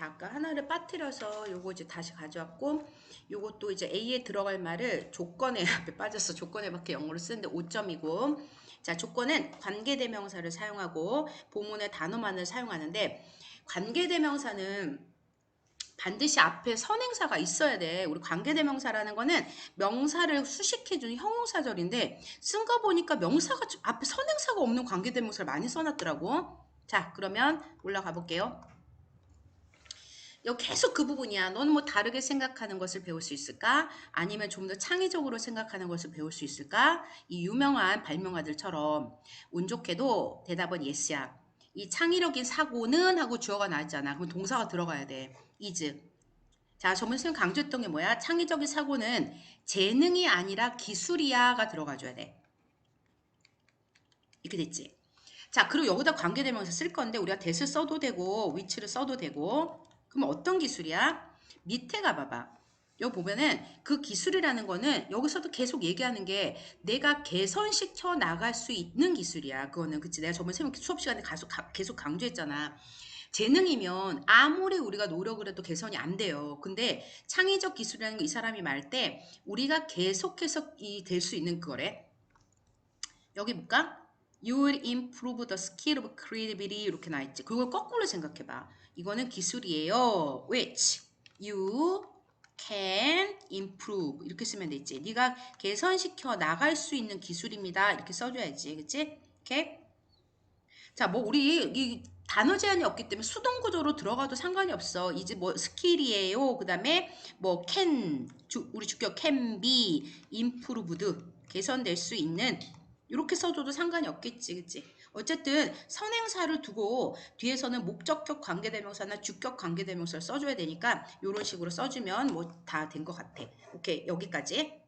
자, 아까 하나를 빠뜨려서 요거 이제 다시 가져왔고 요것도 이제 A에 들어갈 말을 조건에 앞에 빠졌어. 조건에 밖에 영어로 쓰는데 5점이고 자, 조건은 관계대명사를 사용하고 보문의 단어만을 사용하는데 관계대명사는 반드시 앞에 선행사가 있어야 돼. 우리 관계대명사라는 거는 명사를 수식해주는 형용사절인데 쓴 거 보니까 명사가 좀- 앞에 선행사가 없는 관계대명사를 많이 써놨더라고. 자, 그러면 올라가 볼게요. 계속 그 부분이야. 너는 뭐 다르게 생각하는 것을 배울 수 있을까? 아니면 좀 더 창의적으로 생각하는 것을 배울 수 있을까? 이 유명한 발명가들처럼 운 좋게도 대답은 yes야. 이 창의력인 사고는 하고 주어가 나왔잖아. 그럼 동사가 들어가야 돼. is. 자, 전문 선생님 강조했던 게 뭐야? 창의적인 사고는 재능이 아니라 기술이야가 들어가줘야 돼. 이렇게 됐지? 자, 그리고 여기다 관계대명사 쓸 건데 우리가 대을 써도 되고 위치를 써도 되고 그럼 어떤 기술이야? 밑에 가봐봐. 여기 보면은 그 기술이라는 거는 여기서도 계속 얘기하는 게 내가 개선시켜 나갈 수 있는 기술이야. 그거는 그치? 내가 저번 생 수업 시간에 계속, 강조했잖아. 재능이면 아무리 우리가 노력을 해도 개선이 안 돼요. 근데 창의적 기술이라는 거 이 사람이 말때 우리가 계속해서 이 될 수 있는 그거래. 여기 볼까? You will improve the skill of creativity 이렇게 나 있지. 그걸 거꾸로 생각해 봐. 이거는 기술이에요. which you can improve 이렇게 쓰면 되지. 네가 개선시켜 나갈 수 있는 기술입니다. 이렇게 써줘야지. 그치? 오케이? 자, 뭐 우리 이 단어 제한이 없기 때문에 수동 구조로 들어가도 상관이 없어. 이제 뭐 스킬이에요. 그다음에 뭐 can 주, 우리 주격 can be improved 개선될 수 있는 이렇게 써줘도 상관이 없겠지, 그치? 어쨌든 선행사를 두고 뒤에서는 목적격 관계대명사나 주격 관계대명사를 써줘야 되니까 이런 식으로 써주면 뭐 다 된 것 같아. 오케이 여기까지.